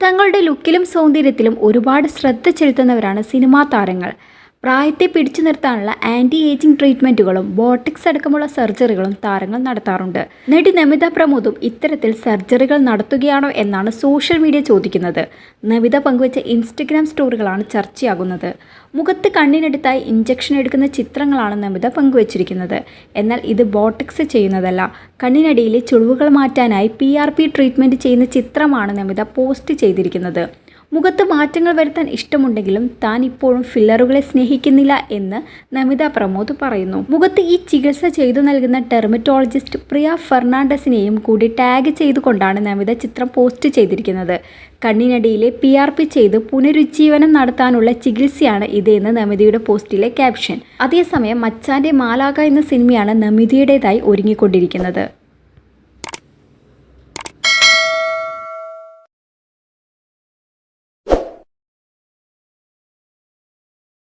തങ്ങളുടെ ലുക്കിലും സൗന്ദര്യത്തിലും ഒരുപാട് ശ്രദ്ധ ചെലുത്തുന്നവരാണ് സിനിമാ താരങ്ങൾ. പ്രായത്തെ പിടിച്ചു നിർത്താനുള്ള ആന്റി ഏജിംഗ് ട്രീറ്റ്മെന്റുകളും ബോട്ടിക്സ് അടക്കമുള്ള സർജറികളും താരങ്ങൾ നടത്താറുണ്ട്. നടി നമിത പ്രമോദും ഇത്തരത്തിൽ സർജറികൾ നടത്തുകയാണോ എന്നാണ് സോഷ്യൽ മീഡിയ ചോദിക്കുന്നത്. നമിത പങ്കുവച്ച ഇൻസ്റ്റഗ്രാം സ്റ്റോറികളാണ് ചർച്ചയാകുന്നത്. മുഖത്ത് കണ്ണിനടുത്തായി ഇഞ്ചക്ഷൻ എടുക്കുന്ന ചിത്രങ്ങളാണ് നമിത പങ്കുവച്ചിരിക്കുന്നത്. എന്നാൽ ഇത് ബോട്ടിക്സ് ചെയ്യുന്നതല്ല. കണ്ണിനടിയിലെ ചുളിവുകൾ മാറ്റാനായി പി ആർ പി ട്രീറ്റ്മെന്റ് ചെയ്യുന്ന ചിത്രമാണ് നമിത പോസ്റ്റ് ചെയ്തിരിക്കുന്നത്. മുഖത്ത് മാറ്റങ്ങൾ വരുത്താൻ ഇഷ്ടമുണ്ടെങ്കിലും താൻ ഇപ്പോഴും ഫില്ലറുകളെ സ്നേഹിക്കുന്നില്ല എന്ന് നമിത പ്രമോദ് പറയുന്നു. മുഖത്ത് ഈ ചികിത്സ ചെയ്തു നൽകുന്ന ടെർമറ്റോളജിസ്റ്റ് പ്രിയ ഫെർണാണ്ടസിനെയും കൂടി ടാഗ് ചെയ്തുകൊണ്ടാണ് നമിത ചിത്രം പോസ്റ്റ് ചെയ്തിരിക്കുന്നത്. കണ്ണിനടിയിലെ പി ആർ പി ചെയ്ത് പുനരുജ്ജീവനം നടത്താനുള്ള ചികിത്സയാണ് ഇതെന്ന് നമിതയുടെ പോസ്റ്റിലെ ക്യാപ്ഷൻ അതേസമയം മച്ചാന്റെ മാലാക എന്ന സിനിമയാണ് നമിതയുടേതായി ഒരുങ്ങിക്കൊണ്ടിരിക്കുന്നത്.